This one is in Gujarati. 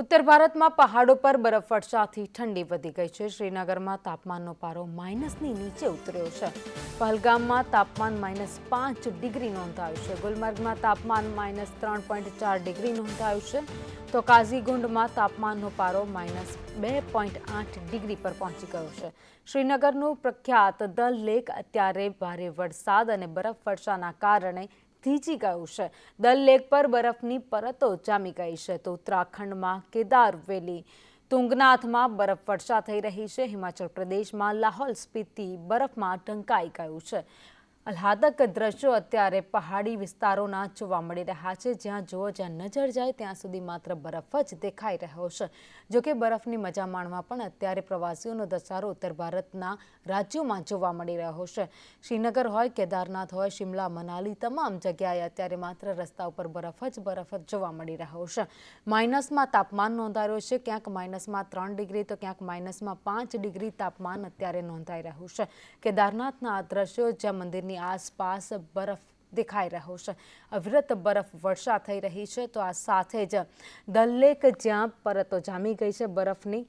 ઉત્તર ભારતમાં પહાડો પર બરફવર્ષાથી ઠંડી વધી ગઈ છે. શ્રીનગરમાં તાપમાનનો પારો માઇનસની નીચે ઉતર્યો છે. પહલગામમાં તાપમાન માઇનસ પાંચ ડિગ્રી નોંધાયું છે. ગુલમર્ગમાં તાપમાન માઇનસ ત્રણ પોઈન્ટ ચાર ડિગ્રી નોંધાયું છે. તો કાઝીગુંડમાં તાપમાનનો પારો માઇનસ બે પોઈન્ટ આઠ ડિગ્રી પર પહોંચી ગયો છે. શ્રીનગરનું પ્રખ્યાત દલ લેક, અત્યારે ભારે વરસાદ અને બરફવર્ષાના કારણે થીજી ગયું છે. દલ લેક પર બરફની પરતો જામી ગઈ છે તો ઉત્તરાખંડમાં કેદાર વેલી, તુંગનાથમાં બરફ વર્ષા થઈ રહી છે. હિમાચલ પ્રદેશમાં લાહોલ સ્પીતિ બરફમાં ઢંકાઈ ગયું છે. આહલાદક દ્રશ્યો અત્યારે પહાડી વિસ્તારોના જોવા મળી રહ્યા છે. જ્યાં જુઓ, જ્યાં નજર જાય ત્યાં સુધી માત્ર બરફ જ દેખાઈ રહ્યો છે. જોકે બરફની મજા માણવા પણ અત્યારે પ્રવાસીઓનો ધસારો ઉત્તર ભારતના રાજ્યોમાં જોવા મળી રહ્યો છે. શ્રીનગર હોય, કેદારનાથ હોય, શિમલા, મનાલી તમામ જગ્યાએ અત્યારે માત્ર રસ્તા ઉપર બરફ જ બરફ જ જોવા મળી રહ્યો છે. માઇનસમાં તાપમાન નોંધાયો છે. ક્યાંક માઇનસમાં ત્રણ ડિગ્રી તો ક્યાંક માઇનસમાં પાંચ ડિગ્રી તાપમાન અત્યારે નોંધાઈ રહ્યું છે. કેદારનાથના આ દ્રશ્યો જ્યાં મંદિરની આસપાસ બરફ દેખાઈ રહ્યો છે. અવિરત બરફ વર્ષા થઈ રહી છે. તો આ સાથે જ દલેક જ્યાં પરતો જામી ગઈ છે બરફની.